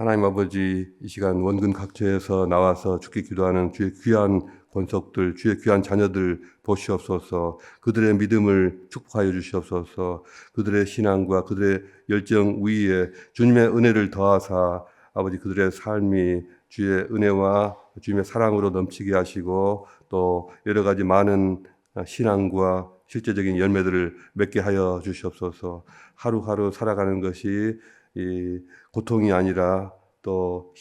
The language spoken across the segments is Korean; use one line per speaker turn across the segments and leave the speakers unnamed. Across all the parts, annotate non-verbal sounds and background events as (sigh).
하나님 아버지 이 시간 원근 각처에서 나와서 주께 기도하는 주의 귀한 권속들, 주의 귀한 자녀들 보시옵소서. 그들의 믿음을 축복하여 주시옵소서. 그들의 신앙과 그들의 열정 위에 주님의 은혜를 더하사 아버지 그들의 삶이 주의 은혜와 주님의 사랑으로 넘치게 하시고 또 여러 가지 많은 신앙과 실제적인 열매들을 맺게 하여 주시옵소서. 하루하루 살아가는 것이 이 고통이 아니라 또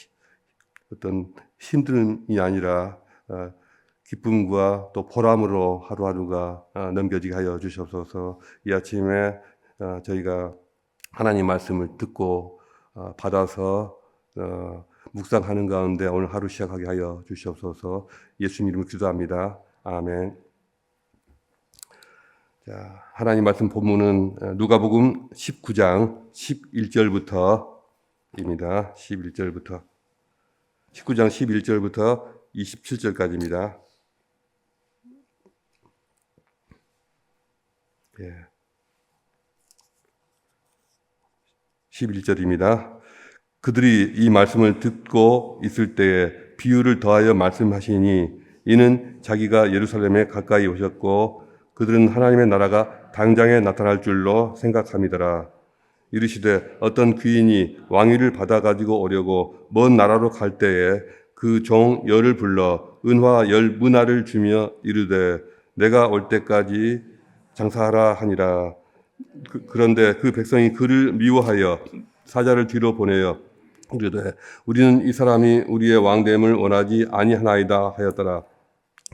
어떤 힘듦이 아니라 어, 기쁨과 또 보람으로 하루하루가 어, 넘겨지게 하여 주시옵소서. 이 아침에 어, 저희가 하나님 말씀을 듣고 어, 받아서 어, 묵상하는 가운데 오늘 하루 시작하게 하여 주시옵소서. 예수님 이름으로 기도합니다. 아멘. 자, 하나님 말씀 본문은 어, 누가복음 19장 11절부터입니다. 11절부터 19장 11절부터 27절까지입니다. 예. 11절입니다. 그들이 이 말씀을 듣고 있을 때에 비유를 더하여 말씀하시니 이는 자기가 예루살렘에 가까이 오셨고 그들은 하나님의 나라가 당장에 나타날 줄로 생각함이더라. 이르시되 어떤 귀인이 왕위를 받아 가지고 오려고 먼 나라로 갈 때에 그 종 열을 불러 은화 열 문화를 주며 이르되 내가 올 때까지 장사하라 하니라. 그, 그런데 그 백성이 그를 미워하여 사자를 뒤로 보내어 이르되 우리는 이 사람이 우리의 왕됨을 원하지 아니하나이다 하였더라.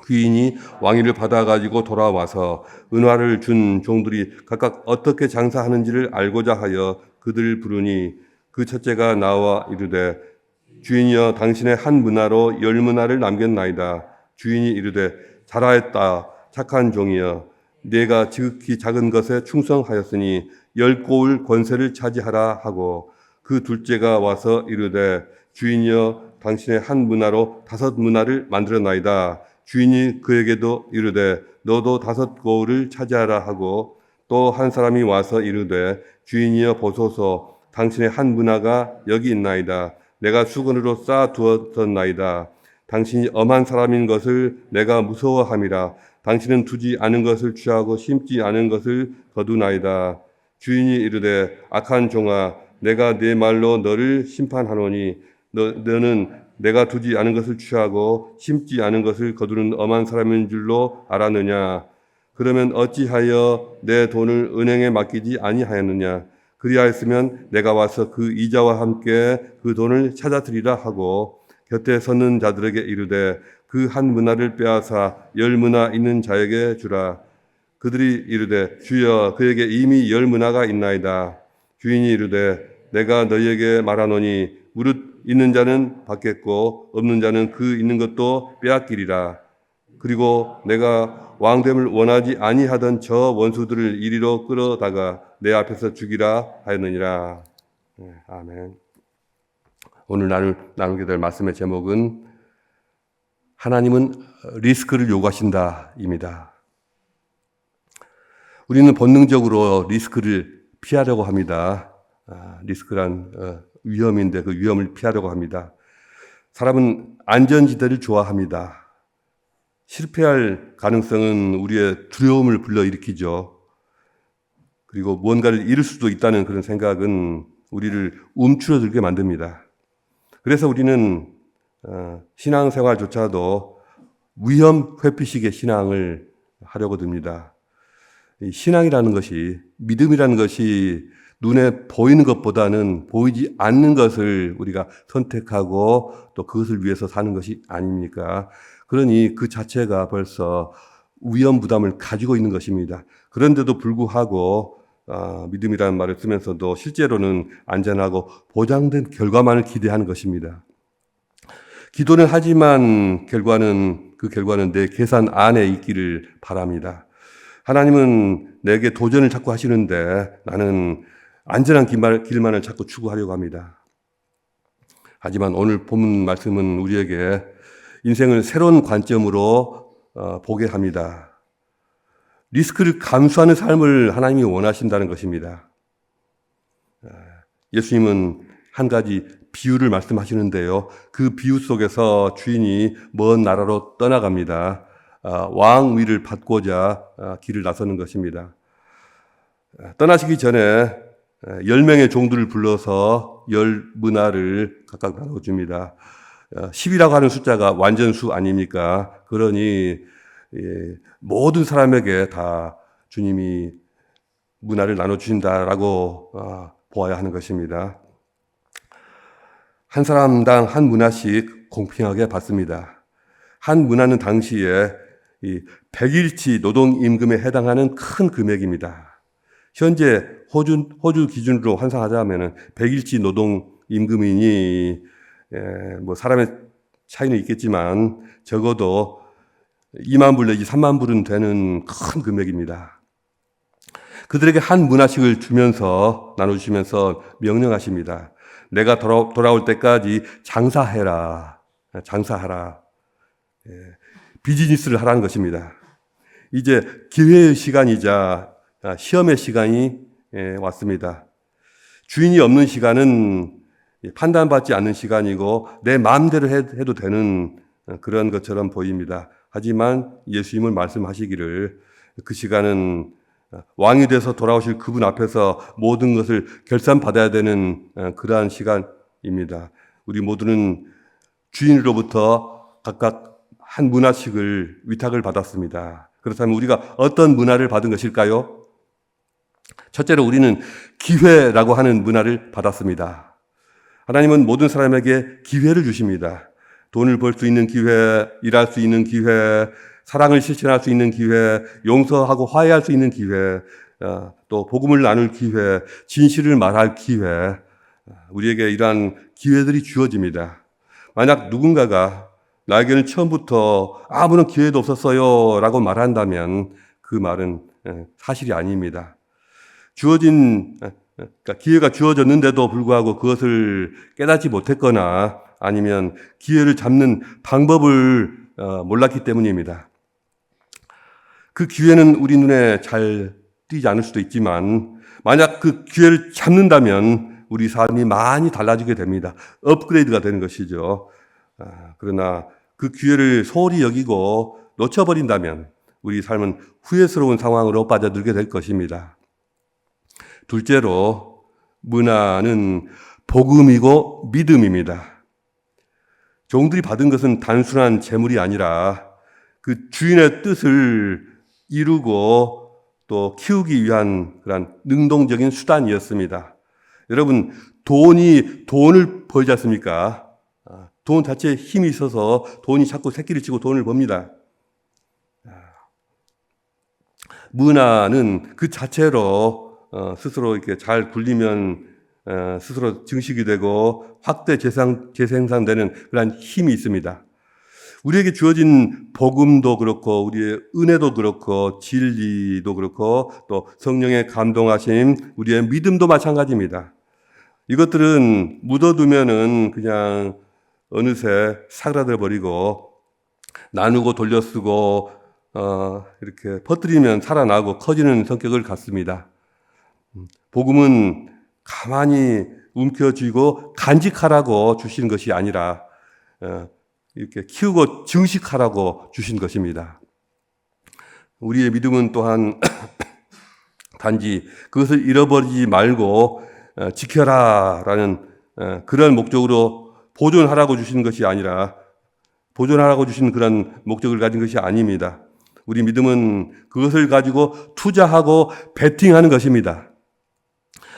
귀인이 왕위를 받아 가지고 돌아와서 은화를 준 종들이 각각 어떻게 장사하는지를 알고자 하여 그들을 부르니 그 첫째가 나와 이르되 주인이여 당신의 한 문화로 열 문화를 남겼나이다. 주인이 이르되 잘하였다. 착한 종이여 내가 지극히 작은 것에 충성하였으니 열 고울 권세를 차지하라 하고 그 둘째가 와서 이르되 주인이여 당신의 한 문화로 다섯 문화를 만들어나이다. 주인이 그에게도 이르되 너도 다섯 고울을 차지하라 하고 또 한 사람이 와서 이르되 주인이여 보소서 당신의 한 문화가 여기 있나이다. 내가 수건으로 쌓아 두었었나이다. 당신이 엄한 사람인 것을 내가 무서워함이라. 당신은 두지 않은 것을 취하고 심지 않은 것을 거두나이다. 주인이 이르되 악한 종아 내가 네 말로 너를 심판하노니 너, 너는 내가 두지 않은 것을 취하고 심지 않은 것을 거두는 엄한 사람인 줄로 알았느냐? 그러면 어찌하여 내 돈을 은행에 맡기지 아니하였느냐? 그리하였으면 내가 와서 그 이자와 함께 그 돈을 찾아드리라 하고 곁에 서는 자들에게 이르되 그 한 문화를 빼앗아 열 문화 있는 자에게 주라. 그들이 이르되 주여 그에게 이미 열 문화가 있나이다. 주인이 이르되 내가 너희에게 말하노니 무릇 있는 자는 받겠고 없는 자는 그 있는 것도 빼앗기리라 그리고 내가 왕됨을 원하지 아니하던 저 원수들을 이리로 끌어다가 내 앞에서 죽이라 하였느니라. 네, 아멘. 오늘 나눌, 나누게 될 말씀의 제목은 하나님은 리스크를 요구하신다입니다. 우리는 본능적으로 리스크를 피하려고 합니다. 아, 리스크란 어, 위험인데 그 위험을 피하려고 합니다. 사람은 안전지대를 좋아합니다. 실패할 가능성은 우리의 두려움을 불러일으키죠. 그리고 무언가를 잃을 수도 있다는 그런 생각은 우리를 움츠러들게 만듭니다. 그래서 우리는 어, 신앙생활조차도 위험 회피식의 신앙을 하려고 듭니다. 신앙이라는 것이 믿음이라는 것이 눈에 보이는 것보다는 보이지 않는 것을 우리가 선택하고 또 그것을 위해서 사는 것이 아닙니까? 그러니 그 자체가 벌써 위험 부담을 가지고 있는 것입니다. 그런데도 불구하고 어, 믿음이라는 말을 쓰면서도 실제로는 안전하고 보장된 결과만을 기대하는 것입니다. 기도는 하지만 결과는 그 결과는 내 계산 안에 있기를 바랍니다. 하나님은 내게 도전을 자꾸 하시는데 나는 안전한 길만 을 자꾸 추구하려고 합니다. 하지만 오늘 본문 말씀은 우리에게 인생을 새로운 관점으로 어, 보게 합니다. 리스크를 감수하는 삶을 하나님이 원하신다는 것입니다. 어, 예수님은 한 가지 비유를 말씀하시는데요. 그 비유 속에서 주인이 먼 나라로 떠나갑니다. 아, 왕 위를 받고자 아, 길을 나서는 것입니다. 아, 떠나시기 전에 아, 열 명의 종들을 불러서 열 문화를 각각 나눠줍니다. 10이라고 하는 숫자가 완전수 아닙니까? 그러니 예, 모든 사람에게 다 주님이 문화를 나눠주신다라고 아, 보아야 하는 것입니다. 한 사람당 한 문화씩 공평하게 받습니다. 한 문화는 당시에 이 100일치 노동 임금에 해당하는 큰 금액입니다. 현재 호주, 호주 기준으로 환산하자면 100일치 노동 임금이니 에, 뭐 사람의 차이는 있겠지만 적어도 2만 불 내지 3만 불은 되는 큰 금액입니다. 그들에게 한 문화씩을 주면서 나눠주시면서 명령하십니다. 내가 돌아, 돌아올 때까지 장사해라. 장사하라. 예, 비즈니스를 하라는 것입니다. 이제 기회의 시간이자 아, 시험의 시간이 예, 왔습니다. 주인이 없는 시간은 판단받지 않는 시간이고 내 마음대로 해도 되는 그런 것처럼 보입니다. 하지만 예수님은 말씀하시기를 그 시간은 왕이 돼서 돌아오실 그분 앞에서 모든 것을 결산받아야 되는 그러한 시간입니다. 우리 모두는 주인으로부터 각각 한 문화씩을 위탁을 받았습니다. 그렇다면 우리가 어떤 문화를 받은 것일까요? 첫째로 우리는 기회라고 하는 문화를 받았습니다. 하나님은 모든 사람에게 기회를 주십니다. 돈을 벌 수 있는 기회, 일할 수 있는 기회, 사랑을 실천할 수 있는 기회, 용서하고 화해할 수 있는 기회, 어, 또 복음을 나눌 기회, 진실을 말할 기회, 우리에게 이러한 기회들이 주어집니다. 만약 누군가가 나에게는 처음부터 아무런 기회도 없었어요 라고 말한다면 그 말은 예, 사실이 아닙니다. 주어진, 예, 그러니까 기회가 주어졌는데도 불구하고 그것을 깨닫지 못했거나 아니면 기회를 잡는 방법을 어, 몰랐기 때문입니다. 그 기회는 우리 눈에 잘 띄지 않을 수도 있지만 만약 그 기회를 잡는다면 우리 삶이 많이 달라지게 됩니다. 업그레이드가 되는 것이죠. 아, 그러나 그 기회를 소홀히 여기고 놓쳐버린다면 우리 삶은 후회스러운 상황으로 빠져들게 될 것입니다. 둘째로 문화는 복음이고 믿음입니다. 종들이 받은 것은 단순한 재물이 아니라 그 주인의 뜻을 이루고 또 키우기 위한 그런 능동적인 수단이었습니다. 여러분, 돈이 돈을 벌지 않습니까? 아, 돈 자체에 힘이 있어서 돈이 자꾸 새끼를 치고 돈을 법니다. 아, 문화는 그 자체로 어, 스스로 이렇게 잘 굴리면 어, 스스로 증식이 되고 확대 재생, 재생산되는 그런 힘이 있습니다. 우리에게 주어진 복음도 그렇고 우리의 은혜도 그렇고 진리도 그렇고 또 성령의 감동하심, 우리의 믿음도 마찬가지입니다. 이것들은 묻어두면은 그냥 어느새 사그라져 버리고 나누고 돌려쓰고 어, 이렇게 퍼뜨리면 살아나고 커지는 성격을 갖습니다. 복음은 가만히 움켜쥐고 간직하라고 주시는 것이 아니라 어, 이렇게 키우고 증식하라고 주신 것입니다. 우리의 믿음은 또한 (clears throat) 단지 그것을 잃어버리지 말고 어, 지켜라라는 어, 그런 목적으로 보존하라고 주신 것이 아니라 보존하라고 주신 그런 목적을 가진 것이 아닙니다. 우리 믿음은 그것을 가지고 투자하고 베팅하는 것입니다.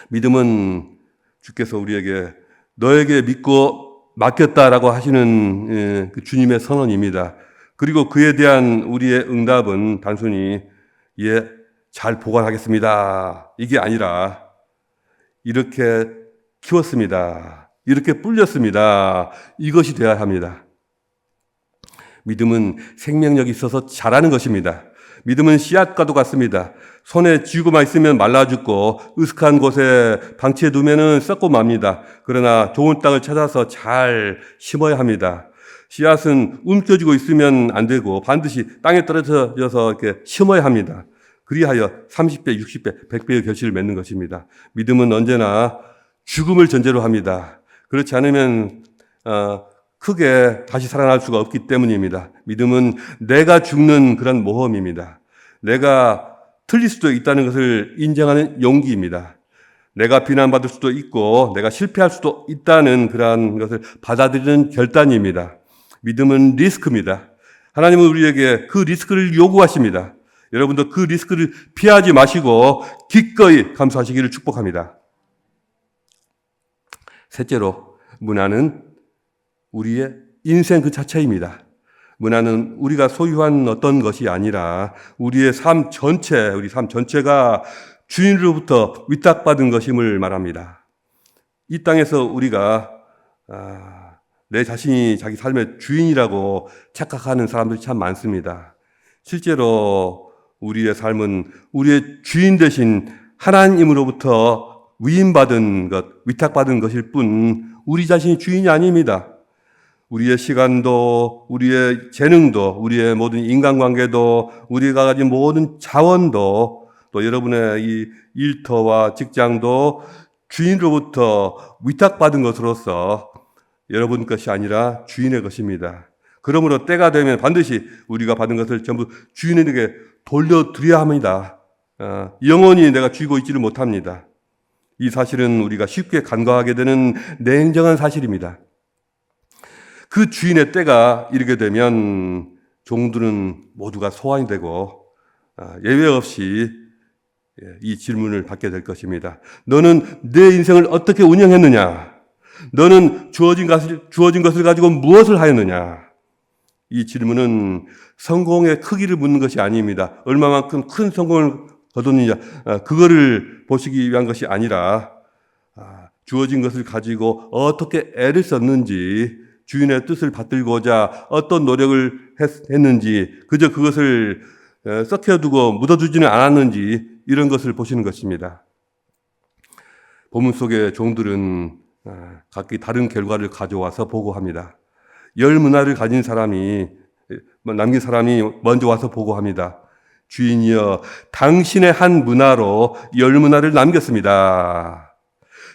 믿음은 주께서 우리에게 너에게 믿고 맡겼다라고 하시는 예, 그 주님의 선언입니다. 그리고 그에 대한 우리의 응답은 단순히 예, 잘 보관하겠습니다. 이게 아니라 이렇게 키웠습니다. 이렇게 불렸습니다. 이것이 되어야 합니다. 믿음은 생명력이 있어서 자라는 것입니다. 믿음은 씨앗과도 같습니다. 손에 쥐고만 있으면 말라 죽고 으슥한 곳에 방치해 두면은 썩고 맙니다. 그러나 좋은 땅을 찾아서 잘 심어야 합니다. 씨앗은 움켜쥐고 있으면 안 되고 반드시 땅에 떨어져서 이렇게 심어야 합니다. 그리하여 30배, 60배, 100배의 결실을 맺는 것입니다. 믿음은 언제나 죽음을 전제로 합니다. 그렇지 않으면 어, 크게 다시 살아날 수가 없기 때문입니다. 믿음은 내가 죽는 그런 모험입니다. 내가 틀릴 수도 있다는 것을 인정하는 용기입니다. 내가 비난받을 수도 있고 내가 실패할 수도 있다는 그러한 것을 받아들이는 결단입니다. 믿음은 리스크입니다. 하나님은 우리에게 그 리스크를 요구하십니다. 여러분도 그 리스크를 피하지 마시고 기꺼이 감수하시기를 축복합니다. 셋째로 문화는 우리의 인생 그 자체입니다. 문화는 우리가 소유한 어떤 것이 아니라 우리의 삶 전체, 우리 삶 전체가 주인으로부터 위탁받은 것임을 말합니다. 이 땅에서 우리가 아, 내 자신이 자기 삶의 주인이라고 착각하는 사람들이 참 많습니다. 실제로 우리의 삶은 우리의 주인 대신 하나님으로부터 위임받은 것, 위탁받은 것일 뿐 우리 자신이 주인이 아닙니다. 우리의 시간도, 우리의 재능도, 우리의 모든 인간관계도, 우리가 가진 모든 자원도, 또 여러분의 이 일터와 직장도 주인으로부터 위탁받은 것으로서 여러분 것이 아니라 주인의 것입니다. 그러므로 때가 되면 반드시 우리가 받은 것을 전부 주인에게 돌려드려야 합니다. 어, 영원히 내가 쥐고 있지를 못합니다. 이 사실은 우리가 쉽게 간과하게 되는 냉정한 사실입니다. 그 주인의 때가 이르게 되면 종들은 모두가 소환이 되고 아, 예외 없이 예, 이 질문을 받게 될 것입니다. 너는 내 인생을 어떻게 운영했느냐? 너는 주어진 것을, 주어진 것을 가지고 무엇을 하였느냐? 이 질문은 성공의 크기를 묻는 것이 아닙니다. 얼마만큼 큰 성공을 거뒀느냐, 아, 그거를 보시기 위한 것이 아니라, 아, 주어진 것을 가지고 어떻게 애를 썼는지, 주인의 뜻을 받들고자 어떤 노력을 했, 는지 그저 그것을 썩혀두고 묻어두지는 않았는지, 이런 것을 보시는 것입니다. 본문 속의 종들은 아, 각기 다른 결과를 가져와서 보고합니다. 열 문화를 가진 사람이 뭐 남긴 사람이 먼저 와서 보고합니다. 주인이여 당신의 한 문화로 열 문화를 남겼습니다.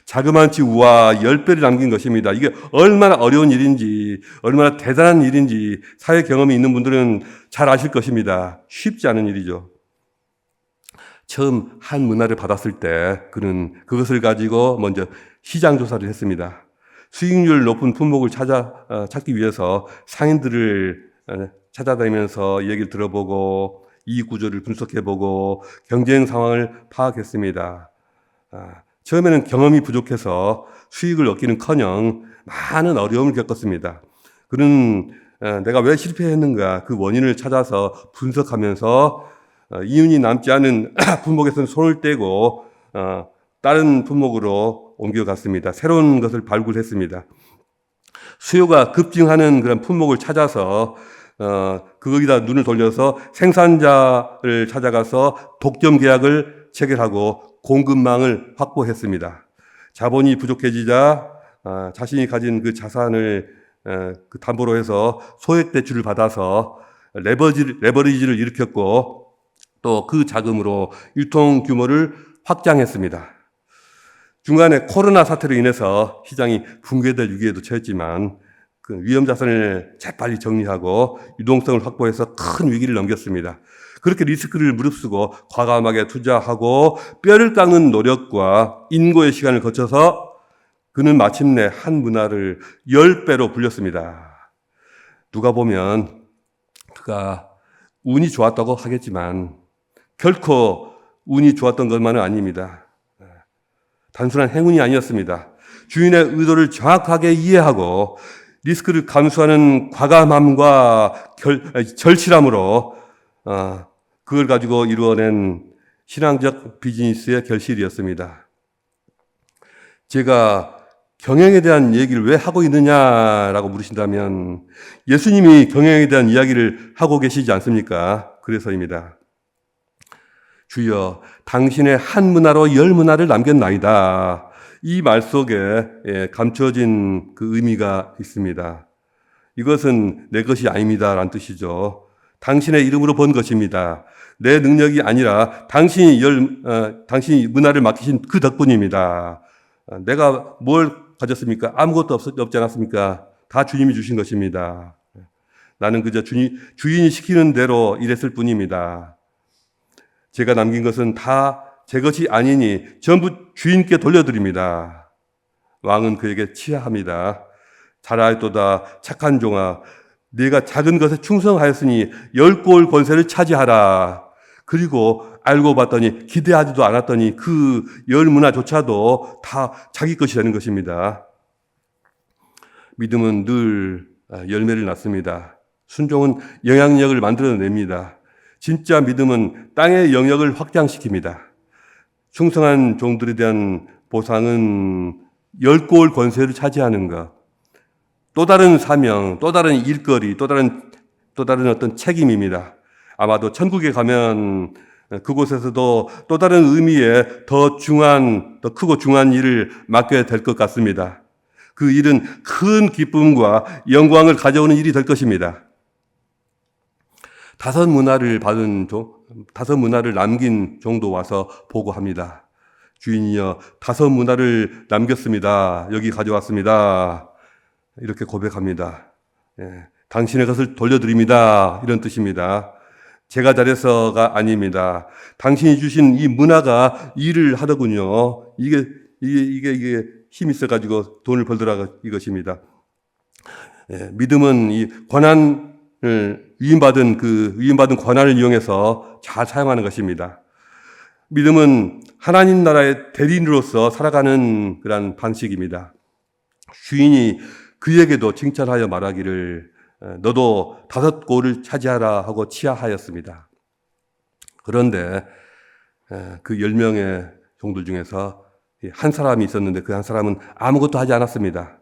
자그만치 우와 열 배를 남긴 것입니다. 이게 얼마나 어려운 일인지, 얼마나 대단한 일인지 사회 경험이 있는 분들은 잘 아실 것입니다. 쉽지 않은 일이죠. 처음 한 문화를 받았을 때 그는 그것을 가지고 먼저 시장 조사를 했습니다. 수익률 높은 품목을 찾아 어, 찾기 위해서 상인들을 어, 찾아다니면서 얘기를 들어보고 이익 구조를 분석해보고 경쟁 상황을 파악했습니다. 아, 처음에는 경험이 부족해서 수익을 얻기는커녕 많은 어려움을 겪었습니다. 그는 어, 내가 왜 실패했는가 그 원인을 찾아서 분석하면서 이윤이 남지 않은 (clears throat) 품목에서는 손을 떼고 다른 품목으로 옮겨갔습니다. 새로운 것을 발굴했습니다. 수요가 급증하는 그런 품목을 찾아서 어, 거기다 눈을 돌려서 생산자를 찾아가서 독점 계약을 체결하고 공급망을 확보했습니다. 자본이 부족해지자 어, 자신이 가진 그 자산을 어, 그 담보로 해서 소액 대출을 받아서 레버지, 레버리지를 일으켰고 또 그 자금으로 유통 규모를 확장했습니다. 중간에 코로나 사태로 인해서 시장이 붕괴될 위기에도 처했지만 그 위험 자산을 재빨리 정리하고 유동성을 확보해서 큰 위기를 넘겼습니다. 그렇게 리스크를 무릅쓰고 과감하게 투자하고 뼈를 깎는 노력과 인고의 시간을 거쳐서 그는 마침내 한 문화를 열 배로 불렸습니다. 누가 보면 그가 운이 좋았다고 하겠지만 결코 운이 좋았던 것만은 아닙니다. 단순한 행운이 아니었습니다. 주인의 의도를 정확하게 이해하고 리스크를 감수하는 과감함과 결, 절실함으로 어, 그걸 가지고 이루어낸 신앙적 비즈니스의 결실이었습니다. 제가 경영에 대한 얘기를 왜 하고 있느냐라고 물으신다면 예수님이 경영에 대한 이야기를 하고 계시지 않습니까? 그래서입니다. 주여 당신의 한 문화로 열 문화를 남겼나이다. 이 말 속에 예, 감춰진 그 의미가 있습니다. 이것은 내 것이 아닙니다. 라는 뜻이죠. 당신의 이름으로 번 것입니다. 내 능력이 아니라 당신이 열, 어, 당신이 문화를 맡기신 그 덕분입니다. 어, 내가 뭘 가졌습니까? 아무것도 없, 없지 않았습니까? 다 주님이 주신 것입니다. 나는 그저 주인, 주인이 시키는 대로 일했을 뿐입니다. 제가 남긴 것은 다 제 것이 아니니 전부 주인께 돌려드립니다. 왕은 그에게 치하합니다. 잘하였도다 착한 종아 네가 작은 것에 충성하였으니 열 골 권세를 차지하라. 그리고 알고 봤더니 기대하지도 않았더니 그 열 문화조차도 다 자기 것이라는 것입니다. 믿음은 늘 열매를 낳습니다. 순종은 영향력을 만들어냅니다. 진짜 믿음은 땅의 영역을 확장시킵니다. 충성한 종들에 대한 보상은 열골 권세를 차지하는 것. 또 다른 사명, 또 다른 일거리, 또 다른 또 다른 어떤 책임입니다. 아마도 천국에 가면 그곳에서도 또 다른 의미의 더 중한, 더 크고 중한 일을 맡게 될 것 같습니다. 그 일은 큰 기쁨과 영광을 가져오는 일이 될 것입니다. 다섯 문화를 받은 종, 다섯 문화를 남긴 종도 와서 보고합니다. 주인이여, 다섯 문화를 남겼습니다. 여기 가져왔습니다. 이렇게 고백합니다. 예, 당신의 것을 돌려드립니다. 이런 뜻입니다. 제가 잘해서가 아닙니다. 당신이 주신 이 문화가 일을 하더군요. 이게, 이게, 이게, 이게 힘 있어가지고 돈을 벌더라 이것입니다. 예, 믿음은 이 권한을 위임받은 그 위임받은 권한을 이용해서 잘 사용하는 것입니다. 믿음은 하나님 나라의 대리인으로서 살아가는 그런 방식입니다. 주인이 그에게도 칭찬하여 말하기를 너도 다섯 골을 차지하라 하고 치하하였습니다. 그런데 그열 명의 종들 중에서 한 사람이 있었는데 그 한 사람은 아무것도 하지 않았습니다.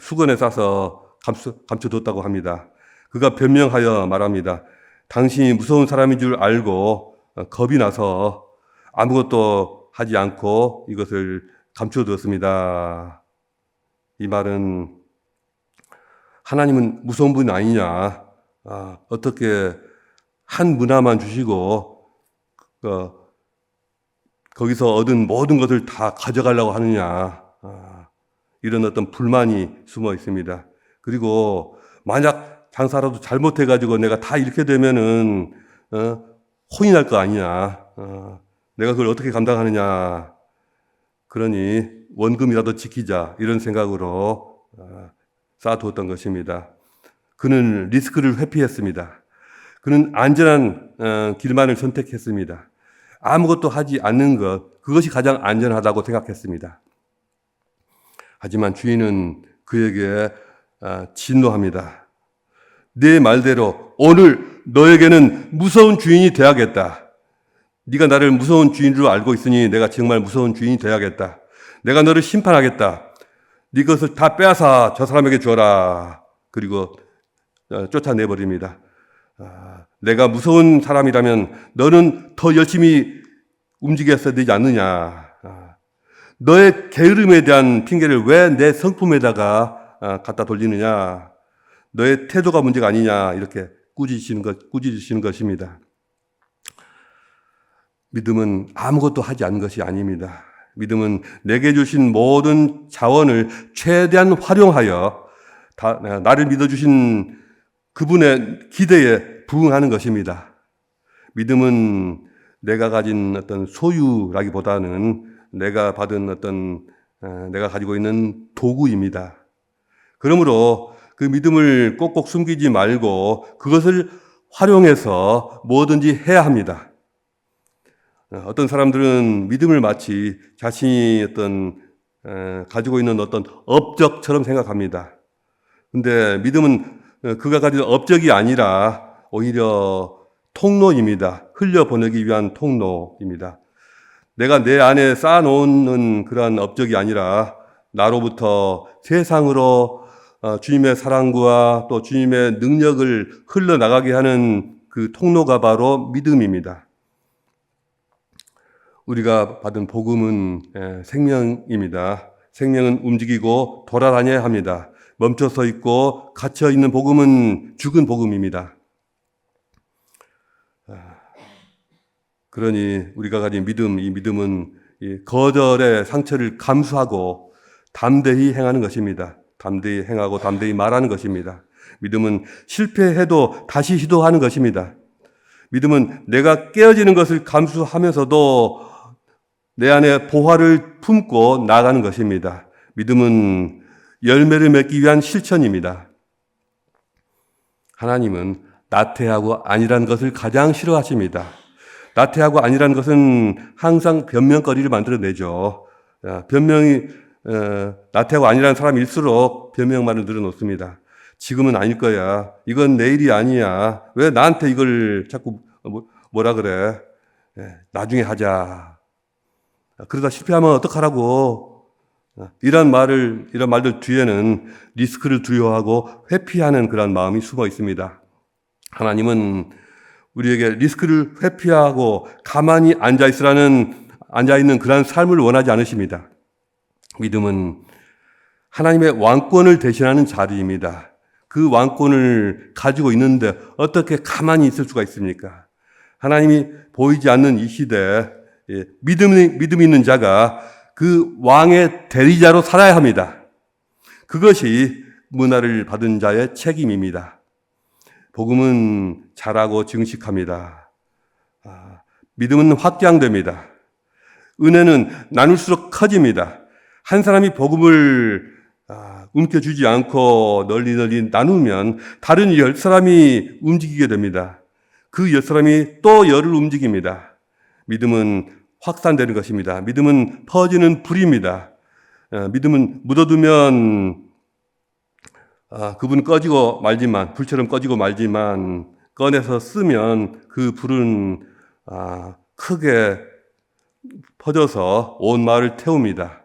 수건에 싸서 감추, 감춰뒀다고 합니다. 그가 변명하여 말합니다. 당신이 무서운 사람인 줄 알고 어, 겁이 나서 아무것도 하지 않고 이것을 감춰두었습니다. 이 말은 하나님은 무서운 분 아니냐. 아, 어떻게 한 문화만 주시고 어, 거기서 얻은 모든 것을 다 가져가려고 하느냐. 아, 이런 어떤 불만이 숨어 있습니다. 그리고 만약 장사라도 잘못해가지고 내가 다 잃게 되면은 어, 혼이 날 거 아니냐. 어, 내가 그걸 어떻게 감당하느냐. 그러니 원금이라도 지키자 이런 생각으로 어, 쌓아두었던 것입니다. 그는 리스크를 회피했습니다. 그는 안전한 어, 길만을 선택했습니다. 아무것도 하지 않는 것, 그것이 가장 안전하다고 생각했습니다. 하지만 주인은 그에게 어, 진노합니다. 내 말대로 오늘 너에게는 무서운 주인이 되야겠다. 네가 나를 무서운 주인으로 알고 있으니 내가 정말 무서운 주인이 되야겠다. 내가 너를 심판하겠다. 네 것을 다 빼앗아 저 사람에게 주어라. 그리고 어, 쫓아내 버립니다. 아, 내가 무서운 사람이라면 너는 더 열심히 움직였어야 되지 않느냐. 아, 너의 게으름에 대한 핑계를 왜 내 성품에다가 아, 갖다 돌리느냐. 너의 태도가 문제가 아니냐. 이렇게 꾸짖으시는 것, 꾸짖으시는 것입니다. 믿음은 아무것도 하지 않은 것이 아닙니다. 믿음은 내게 주신 모든 자원을 최대한 활용하여 다, 나를 믿어주신 그분의 기대에 부응하는 것입니다. 믿음은 내가 가진 어떤 소유라기보다는 내가 받은 어떤 어, 내가 가지고 있는 도구입니다. 그러므로 그 믿음을 꼭꼭 숨기지 말고 그것을 활용해서 뭐든지 해야 합니다. 어, 어떤 사람들은 믿음을 마치 자신이 어떤 가지고 있는 어떤 업적처럼 생각합니다. 근데 믿음은 어, 그가 가진 업적이 아니라 오히려 통로입니다. 흘려보내기 위한 통로입니다. 내가 내 안에 쌓아놓는 그러한 업적이 아니라 나로부터 세상으로 어, 주님의 사랑과 또 주님의 능력을 흘러나가게 하는 그 통로가 바로 믿음입니다. 우리가 받은 복음은 예, 생명입니다. 생명은 움직이고 돌아다녀야 합니다. 멈춰서 있고 갇혀 있는 복음은 죽은 복음입니다. 아, 그러니 우리가 가진 믿음, 이 믿음은 거절의 상처를 감수하고 담대히 행하는 것입니다. 담대히 행하고 담대히 말하는 것입니다. 믿음은 실패해도 다시 시도하는 것입니다. 믿음은 내가 깨어지는 것을 감수하면서도 내 안에 보화를 품고 나가는 것입니다. 믿음은 열매를 맺기 위한 실천입니다. 하나님은 나태하고 아니라는 것을 가장 싫어하십니다. 나태하고 아니라는 것은 항상 변명거리를 만들어내죠. 아, 변명이 어, 나태하고 아니라는 사람일수록 변명만을 늘어놓습니다. 지금은 아닐 거야. 이건 내일이 아니야. 왜 나한테 이걸 자꾸 뭐- 뭐라 그래? 예, 나중에 하자. 그러다 실패하면 어떡하라고? 아, 이런 말을, 이런 말들 뒤에는 리스크를 두려워하고 회피하는 그런 마음이 숨어 있습니다. 하나님은 우리에게 리스크를 회피하고 가만히 앉아 있으라는, 앉아 있는 그러한 삶을 원하지 않으십니다. 믿음은 하나님의 왕권을 대신하는 자리입니다. 그 왕권을 가지고 있는데 어떻게 가만히 있을 수가 있습니까? 하나님이 보이지 않는 이 시대에 예, 믿음이, 믿음 있는 자가 그 왕의 대리자로 살아야 합니다. 그것이 문화를 받은 자의 책임입니다. 복음은 잘하고 증식합니다. 아, 믿음은 확장됩니다. 은혜는 나눌수록 커집니다. 한 사람이 복음을 아, 움켜쥐지 않고 널리 널리 나누면 다른 열 사람이 움직이게 됩니다. 그 열 사람이 또 열을 움직입니다. 믿음은 확산되는 것입니다. 믿음은 퍼지는 불입니다. 어, 믿음은 묻어두면 아, 그분은 꺼지고 말지만 불처럼 꺼지고 말지만 꺼내서 쓰면 그 불은 아, 크게 퍼져서 온 마을을 태웁니다.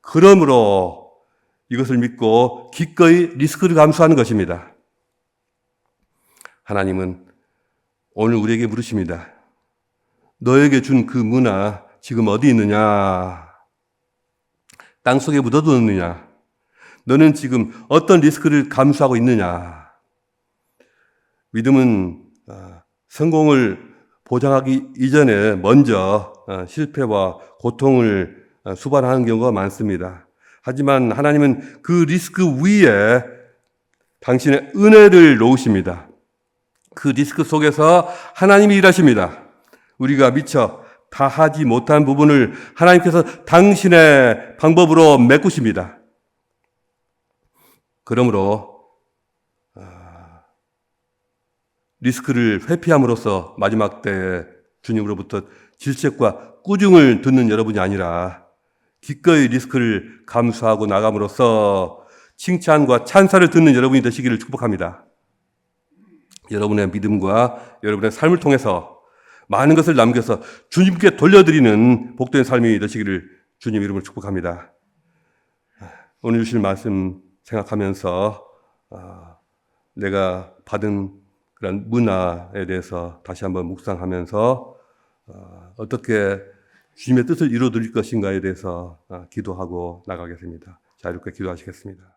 그러므로 이것을 믿고 기꺼이 리스크를 감수하는 것입니다. 하나님은 오늘 우리에게 물으십니다. 너에게 준 그 문화 지금 어디 있느냐? 땅 속에 묻어두느냐? 너는 지금 어떤 리스크를 감수하고 있느냐? 믿음은 아, 성공을 보장하기 이전에 먼저 아, 실패와 고통을 아, 수반하는 경우가 많습니다. 하지만 하나님은 그 리스크 위에 당신의 은혜를 놓으십니다. 그 리스크 속에서 하나님이 일하십니다. 우리가 미처 다 하지 못한 부분을 하나님께서 당신의 방법으로 메꾸십니다. 그러므로 아, 리스크를 회피함으로써 마지막 때 주님으로부터 질책과 꾸중을 듣는 여러분이 아니라 기꺼이 리스크를 감수하고 나감으로써 칭찬과 찬사를 듣는 여러분이 되시기를 축복합니다. 여러분의 믿음과 여러분의 삶을 통해서 많은 것을 남겨서 주님께 돌려드리는 복된 삶이 되시기를 주님 이름으로 축복합니다. 오늘 주실 말씀 생각하면서 아, 내가 받은 그런 문화에 대해서 다시 한번 묵상하면서 아, 어떻게 주님의 뜻을 이루어드릴 것인가에 대해서 아, 기도하고 나가겠습니다. 자, 이렇게 기도하시겠습니다.